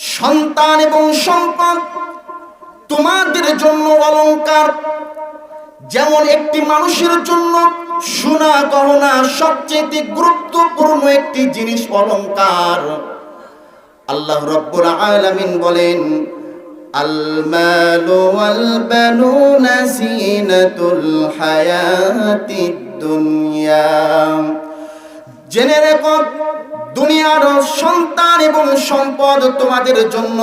সন্তান এবং সম্পদ তোমাদের জন্য অলঙ্কার যেমন একটি মানুষের জন্য সোনা গহনা সবচেয়ে গুরুত্বপূর্ণ একটি জিনিস অলঙ্কার আল্লাহ রব্বুল আলামিন বলেন জেনে রেখো দুনিয়ার সন্তান এবং সম্পদ তোমাদের জন্য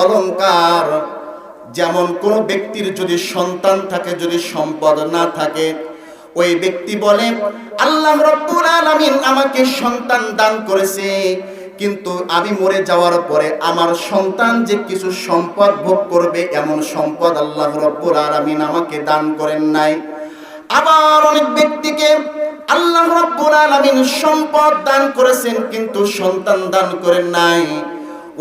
অলংকার যেমন কোন ব্যক্তির যদি সন্তান থাকে, যদি সম্পদ না থাকে, ওই ব্যক্তি বলে, আল্লাহ রব্বুল আলামিন আমাকে সন্তান দান করেছে, কিন্তু আমি মরে যাওয়ার পরে আমার সন্তান যে কিছু সম্পদ ভোগ করবে, এমন সম্পদ আল্লাহ রব্বুল আলামিন আমাকে দান করেন নাই। আবার অনেক ব্যক্তিকে আল্লাহ রব্বুল আলামিন সম্পদ দান করেছেন, কিন্তু সন্তান দান করেন নাই।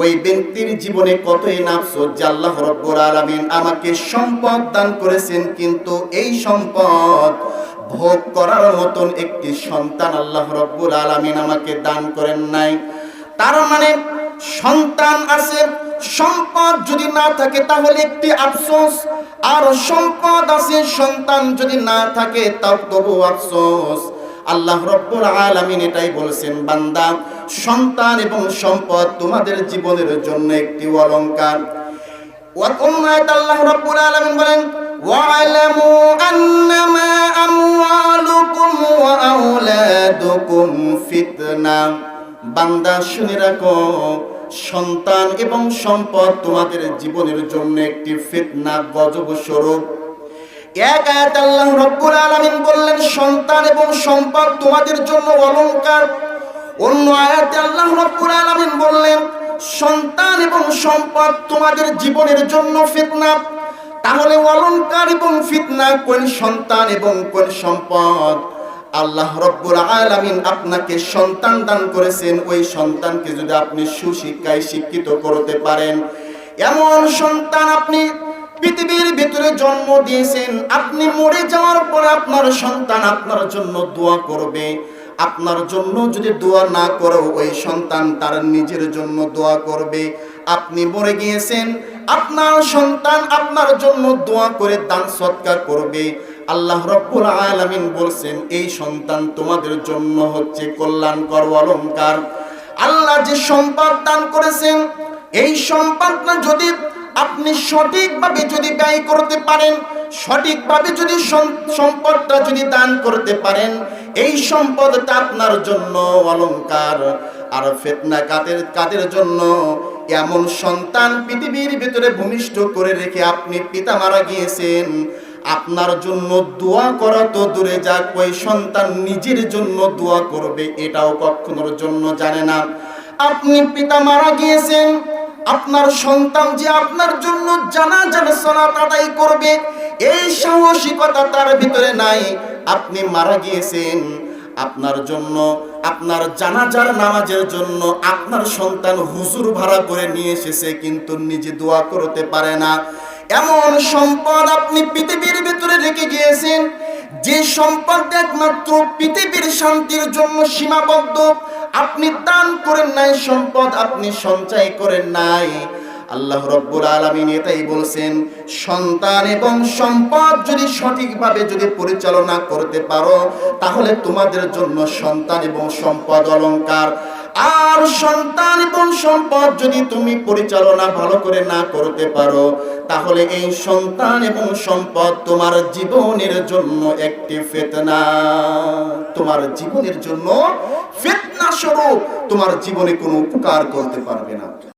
ওই ব্যক্তির জীবনে কতই নাফসোস যে আল্লাহ রব্বুল আলামিন আমাকে সম্পদ দান করেছেন, কিন্তু এই সম্পদ ভোগ করার মতন একটি সন্তান আল্লাহ রব্বুল আলামিন আমাকে দান করেন নাই। তার মানে সন্তান আছে, সম্পদ যদি না থাকে তাহলে একটি আফসোস, আর সম্পদ আছে, সন্তান যদি না থাকে তাও তবু আফসোস। আল্লাহ রব্বুল আলামিন এটাই বলেছেন, বান্দা, সন্তান এবং সম্পদ তোমাদের জীবনের জন্য একটি অলংকার। আল্লাহ রাব্বুল আলামিন বলেন আন্নামা আমওয়ালুকুম ওয়া আওলাদুকুম ফিতনা। বান্দা, শুনে রাখো, সন্তান এবং সম্পদ তোমাদের জীবনের জন্য একটি ফিতনা গজব স্বরূপ। এক আয়াত আল্লাহ রব্বুল আলামিন বললেন, সন্তান এবং সম্পদ তোমাদের জন্য অলংকার। অন্য আয়াতে আল্লাহ রব্বুল আলামিন বললেন, সন্তান এবং সম্পদ তোমাদের জীবনের জন্য ফিতনা। তাহলে অলংকার এবং ফিতনা কোন সন্তান এবং কোন সম্পদ? আল্লাহ রব্বুল আলামিন আপনাকে সন্তান দান করেছেন, ওই সন্তানকে যদি আপনি সুশিক্ষায় শিক্ষিত করতে পারেন। এমন সন্তান আপনি পৃথিবীর ভিতরে জন্ম দিয়েছেন। আপনি মরে যাওয়ার পর আপনার সন্তান আপনার জন্য দোয়া করবে। আপনার জন্য যদি দোয়া না করো ওই সন্তান তার নিজের জন্য দোয়া করবে। আপনি মরে গিয়েছেন, আপনার সন্তান আপনার জন্য দোয়া করে দান সৎকার করবে। আল্লাহ রব্বুল আলামিন বলছেন, এই সন্তান তোমাদের জন্য হচ্ছে কল্যাণকর অলংকার। আল্লাহ যে সম্পদ দান করেছেন, এই সম্পদটা যদি আপনি সঠিকভাবে যদি ব্যয় করতে পারেন, সঠিকভাবে যদি সম্পদটা যদি দান করতে পারেন, এই সম্পদটা আপনার জন্য অলংকার। আর ফেতনা কাদের কাদের জন্য এমন সন্তান পৃথিবীর ভিতরে ভূমিষ্ঠ করে রেখে আপনি পিতা মারা গিয়েছেন, আপনার জন্য দোয়া করা তো দূরে যাক, ওই সন্তান নিজের জন্য দোয়া করবে, এটাও কখনোর জন্য জানে না। আপনি পিতা মারা গিয়েছেন আপনার সন্তান যে আপনার জন্য জানা জানা সলাত আদায় করবে, এই সাহসিকতা তার ভিতরে নাই। আপনি মারা গিয়েছেন। আপনার জন্য, আপনার জানাজার নামাজের জন্য আপনার সন্তান হুজুর ভাড়া করে নিয়ে এসেছে, কিন্তু নিজে দোয়া করতে পারে না। এমন সম্পদ আপনি পৃথিবীর ভিতরে রেখে গিয়েছেন, যে সম্পদ একমাত্র পৃথিবীর শান্তির জন্য সীমাবদ্ধ আপনি দান করেন নাই, সম্পদ আপনি সঞ্চয় করেন নাই। আল্লাহ রব্বুল আলামিন এটাই বলছেন, সন্তান এবং সম্পদ যদি সঠিকভাবে যদি পরিচালনা করতে পারো, তাহলে তোমাদের জন্য সন্তান এবং সম্পদ অলংকার। আর সন্তান এবং সম্পদ যদি তুমি পরিচালনা ভালো করে না করতে পারো, তাহলে এই সন্তান এবং সম্পদ তোমার জীবনের জন্য একটি ফেতনা। তোমার জীবনের জন্য ফেতনা। স্বরূপ তোমার জীবনে কোনো উপকার করতে পারবে না।